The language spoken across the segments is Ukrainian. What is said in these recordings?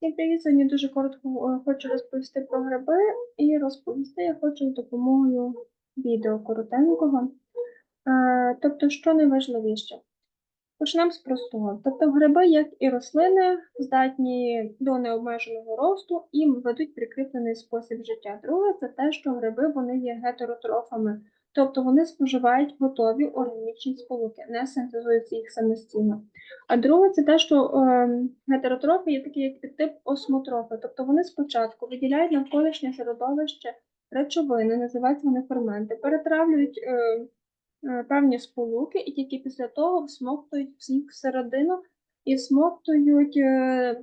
Всім привіт! Сьогодні дуже коротко е, хочу розповісти про гриби і розповісти я хочу з допомогою відео коротенького. Е, Тобто, що найважливіше? Почнемо з простого. Тобто, гриби, як і рослини, здатні до необмеженого росту і ведуть прикріплений спосіб життя. Друге, це те, що гриби вони є гетеротрофами, тобто вони споживають готові органічні сполуки, не синтезують їх самостійно. А друге, це те, що е, гетеротрофи є такі як підтип осмотрофи, тобто вони спочатку виділяють навколишнє середовище речовини, називаються вони ферменти, перетравлюють е, е, певні сполуки і тільки після того всмоктують їх всередину і всмоктують, е,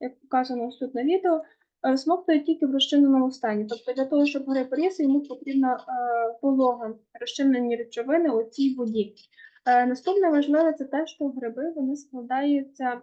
як показано тут на відео, е, всмоктують тільки в розчиненому стані. Тобто для того, щоб гриб ріс, йому потрібна е, полога, розчинені речовини у цій воді. Е, Наступне важливе це те, що гриби вони складаються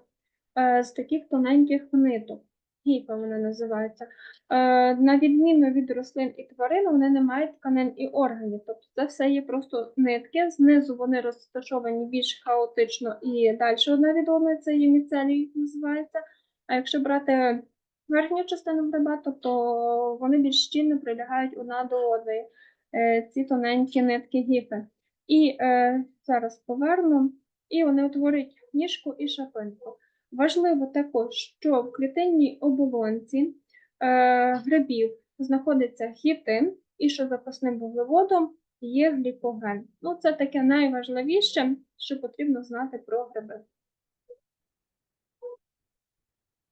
е, з таких тоненьких ниток. Гіфа вони називаються. Е, На відміну від рослин і тварин, вони не мають тканин і органів. Тобто це все є просто нитки. Знизу вони розташовані більш хаотично і далі одна від одної, це є міцелій називається. А якщо брати верхню частину гриба, тобто вони більш щільно прилягають одна до одної. Е, Ці тоненькі нитки гіфи. І е, зараз поверну, і вони утворюють ніжку і шапинку. Важливо також, що в клітинній оболонці е, грибів знаходиться хітин, і що запасним вуглеводом є глікоген. Ну, це таке найважливіше, що потрібно знати про гриби.